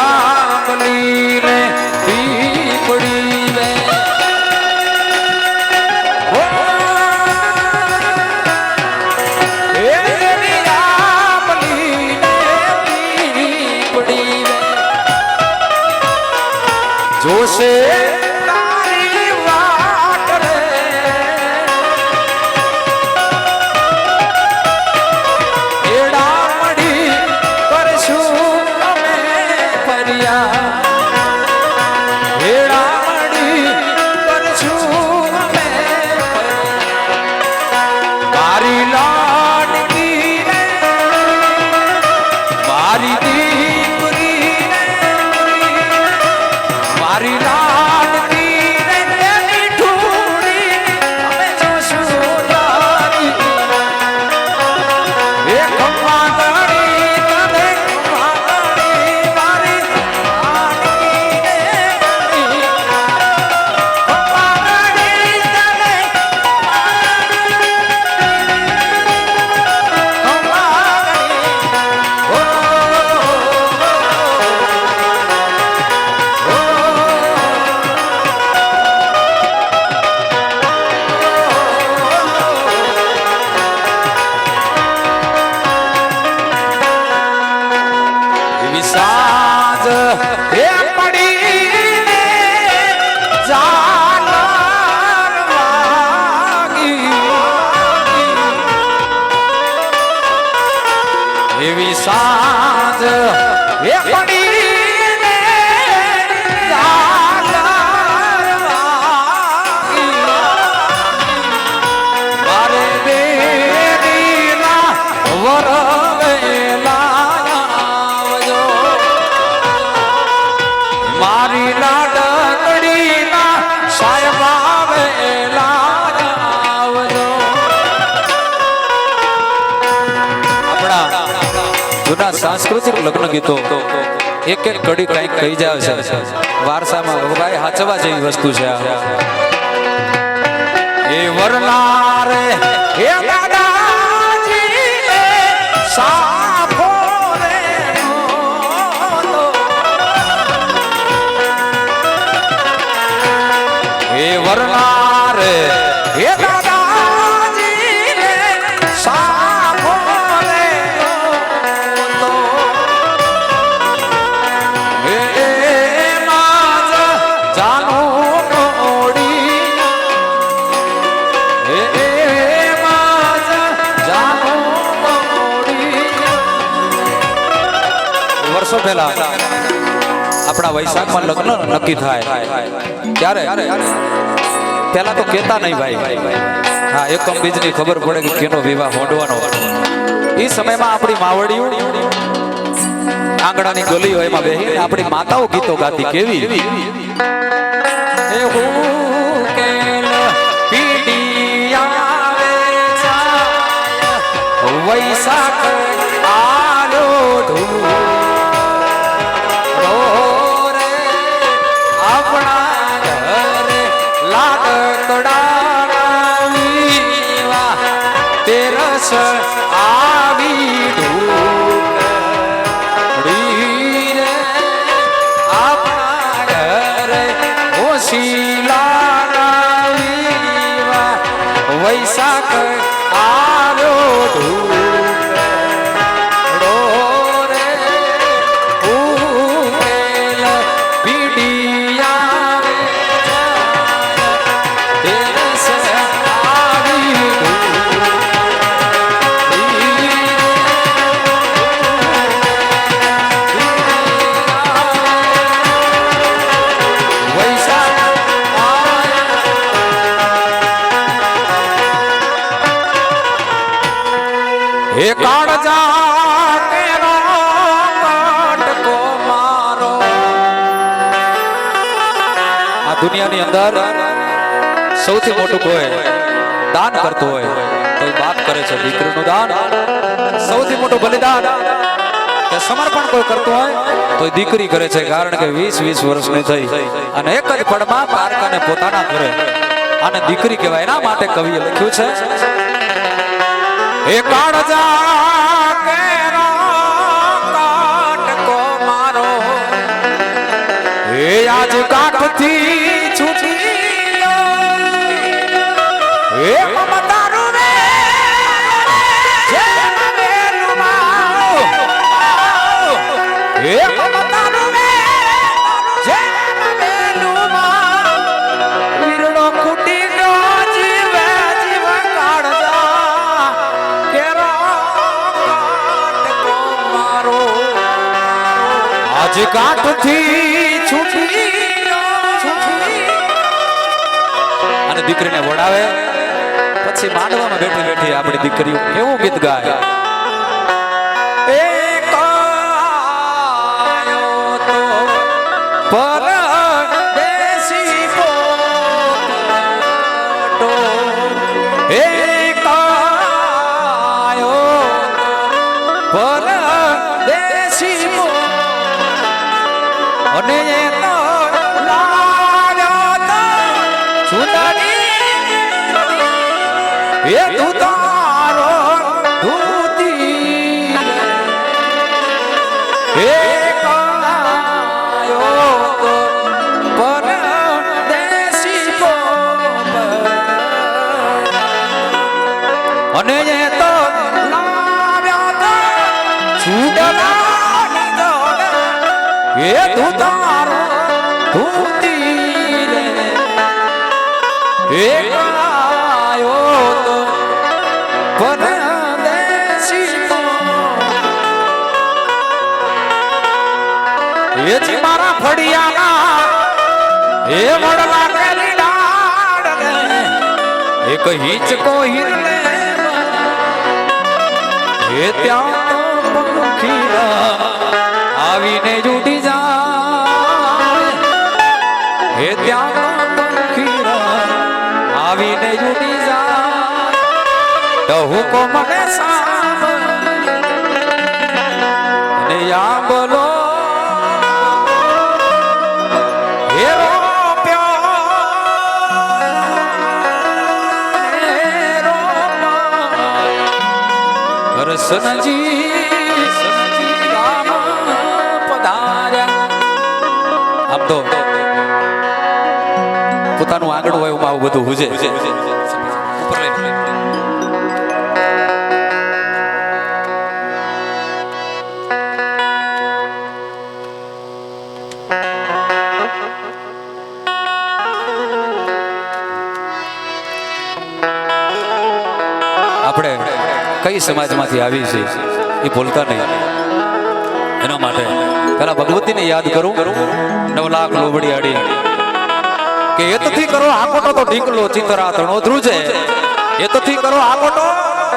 આંબલી રે પીપળી રે જોશે দিয়া સાંસ્કૃતિક લગ્ન ગીતો. એક એક કડી કંઈક કહી જાય છે. વારસામાં ભાઈ હાચવા જેવી વસ્તુ છે એ વરનારે એ હે વરનારે હે પહેલા આપણા વૈશાખમાં લગ્ન નક્કી થાય. ત્યારે પહેલા તો કેતા નહીં ભાઈ. હા, એકમ બીજની ખબર પડે કે કેનો વિવાહ હોંડવાનો એ સમયમાં આપણી માવડીઓ આંગણાની ગલી હોય એમાં બેહી આપણી માતાઓ ગીતો ગાતી. કેવી? એ હું વૈશાખ આલો ધૂળ. દુનિયાની અંદર સૌથી મોટું કોઈ દાન કરતું હોય એ બાપ કરે છે, દીકરીનું દાન. સૌથી મોટું બલિદાન સમર્પણ કોઈ કરતું હોય તો દીકરી કરે છે, કારણ કે વીસ વીસ વર્ષની થઈ અને એક જ પળમાં પારકાને પોતાના ઘરે અને દીકરી કહેવાય. એના માટે કવિએ લખ્યું છે, એ કાળજા કેરો મારો. આજ કાઠથી કાઠથી છૂટી અને દીકરીને વડાવે. પછી માંડવામાં બેઠી બેઠી આપણી દીકરીઓ કેવું ગીત ગાય. એ તું તારો રે. એ કણાયો તો પરદેશી જી મારા ફળિયાના, એ વડલા કેરી રે. એક હિંચકો ત્યાં તો પંખીડા આવીને જુટી જાય તો હુકો મને સાંભળ. અને યા બોલો, હેરો પધાર્યા. આમ તો પોતાનું આંગણું હોય એમાં આવું બધું હુજે. ઉપર લઈ. કઈ સમાજમાંથી આવી છે એ ભૂલતા નહીં. એના માટે પેલા ભગવતીને યાદ કરું. નવ લાખ લોબડી અડી કે એતથી કરો આકોટો તો ઢીંગલો ચિતરાતણો ધ્રુજે. એતથી કરો આકોટો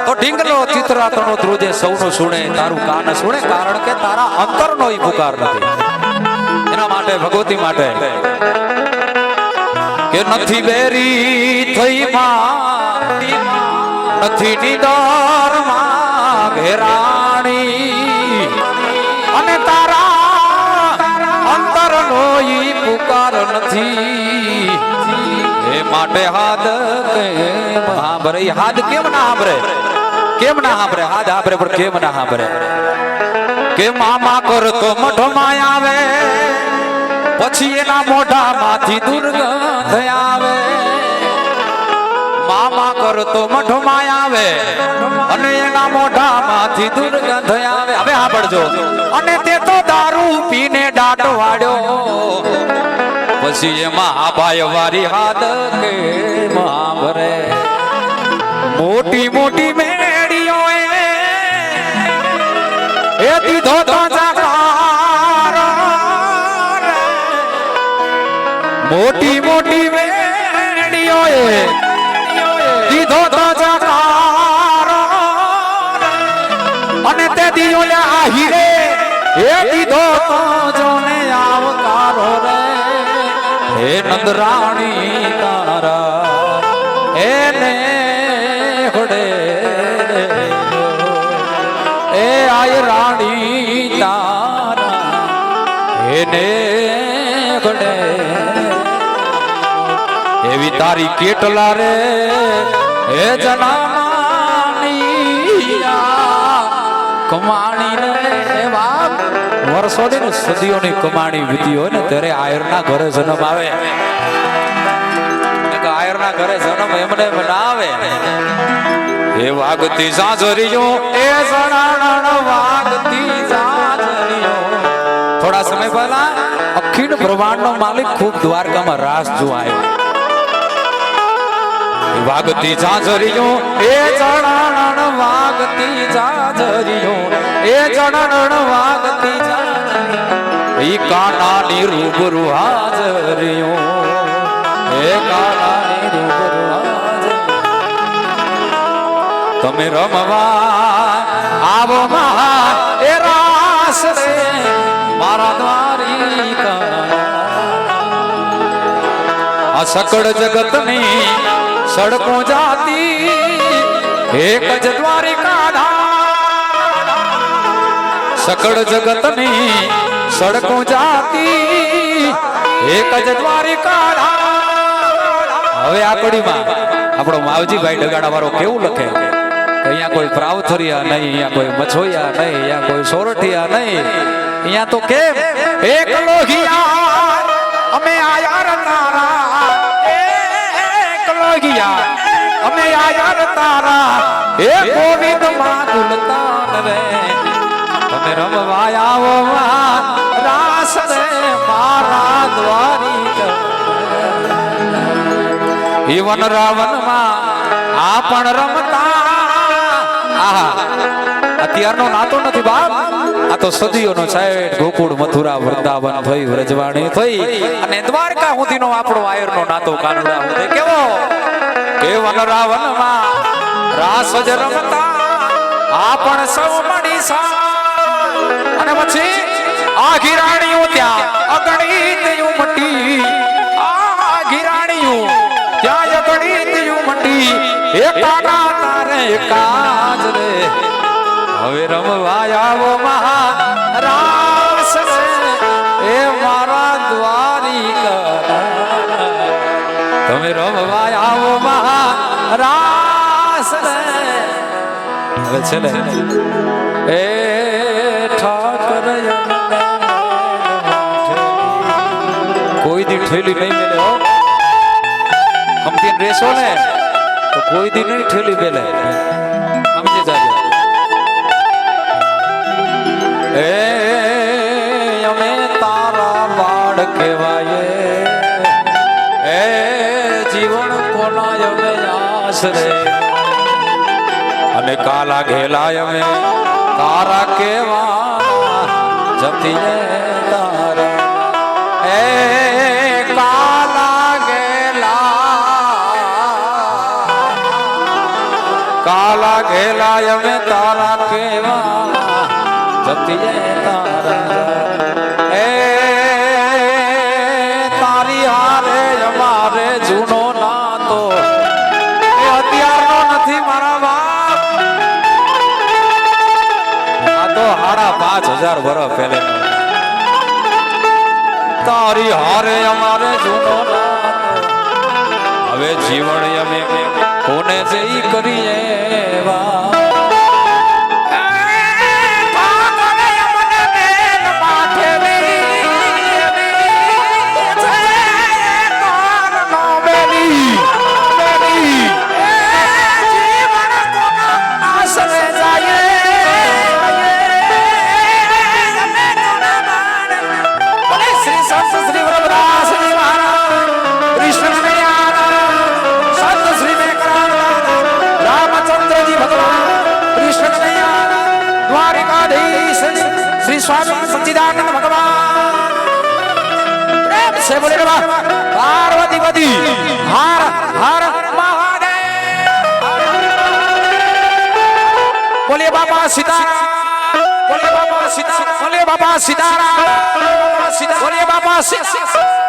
તો ઢીંગલો ચિતરાતણો ધ્રુજે. સૌનું સુણે, તારું કાન સુણે, કારણ કે તારા અંતરનો ઈ પુકાર નથી. એના માટે, ભગવતી માટે કે નથી બેરી થઈ માં નથી નિડરમાં ઘેરાણી. અને તારા અંતર ઈ પુકાર નથી. એ માટે હાથ હાંભરે. હાથ કેમ ના હાંભરે? કેમ ના હાંભરે? હાથ હાંભરે, પણ કેમ ના હાંભરે? કે મામા કરતો મઠમાં આવે, પછી એના મોઢામાંથી દુર્ગંધ આવે. મામા કરતો મઠમાં આવે અને એના મોઢામાંથી દુર્ગંધ આવે. હવે સાંભળજો. અને તે તો દારૂ પીને દાટ વાડ્યો પછી એમાં આભાય વારી હાથ કે મહાભરે મોટી મોટી મેડીઓ એ. દીધો તો મોટી મોટી મેડીઓ દીધો લે આહીરે એ દીધો તો જોને આવકારો રે. હે નંદરાણી તારા. એને હોડે એ આય રાણી તારા. એને હોડે એવી તારી કેટલા રે. હે જનાની વર્ષોની ને સદીઓની કમાણી વીતી હોય ને ત્યારે આયરના ઘરે જન્મ આવે. આયરના ઘરે જન્મ એમને બનાવે એ વાગતી સાજરીઓ એ સણાણ વાગતી સાજરીઓ થોડા સમય પહેલા અખિલ બ્રહ્માંડનો માલિક ખૂબ દ્વારકામાં રાસ જોવા આવ્યો. વાગતી ઝાંઝરીઓ, એ ચણાણ વાગતી ઝાંઝરીઓ. એ ચણાણ વાગતી ઈ કાનાની રૂબરૂ હાજરીઓ. એ કાનાની રૂબરૂ હાજરીઓ. તમે રમવા આવો મહા એ રાસ રે, મારા દ્વારિકા આ સકળ જગતની સડકો જાતી, એક જ દ્વારિકા સકળ જગતની સડકો જાતી, એક જ દ્વારિકા હવે આ કડીમાં આપણો માવજીભાઈ ડગાડા વાળો કેવું લખે? અહીંયા કોઈ પ્રાવથરિયા નહીં, અહીંયા કોઈ મછોયા નહીં, અહીંયા કોઈ સોરઠિયા નહીં. અહીંયા તો કેમ? એક લોહિયા અમે આયા રે તારા. એક લોહિયા અમે આયા રે તારા. એ ગોવિંદમાં ગુલતાન રે તમે રમવા આવો માં રાસ મારા ઈવન રાવણમાં આ પણ રમતા. અત્યારનો નાતો નથી બાપ. આ તો સદીઓનો સાહેબ ગોકુળ, મથુરા, વૃંદાવન થઈ, વ્રજવાણી થઈ અને દ્વારકા સુધીનો આપણો આયરનો નાતો કાનુડા સુધી. કેવો? કે વનમાં રાસ જ રમતા. આ પણ સૌ મળી સા અને પછી આ ઘિરાણીઓ ત્યાં અગણિત ઉમટી આ ઘિરાણીઓ ત્યાં અગણિત ઉમટી એ કાકા તારે કાજ રે. હવે રમવા આવો મહારાસ એ મારા દ્વારી તમે રમવા આવો મહારાસ હવે છે ને ઠેલી નહીં મેલે, હો. સમજીને રેસો ને, તો કોઈ દી નહીં ઠેલી મેલે. સમજી જાજો. એ, અમે તારા બાળ કહેવાય. એ, જીવન કોના અમે આશરે. અને કાલા ઘેલા અમે તારા કેવા જપીએ કાલા ઘેલાય અમે તારા કેવા જપીએ તારા. એ તારી હારે અમારે જૂનો નાતો. એ અત્યારનો નથી મારા બાપ. આ તો હાડા પાંચ હજાર વર્ષ પહેલે. તારી હારે અમારે જૂનો નાતો. હવે જીવન અમે કોને જઈ કરીએ વા स्वामी सच्चिदानंद भगवान से बोले पार्वती पति हर हर महादेव बोले बाबा सीताराम बोले बाबा सीता बोले बाबा सीताराम बोले बाबा सीता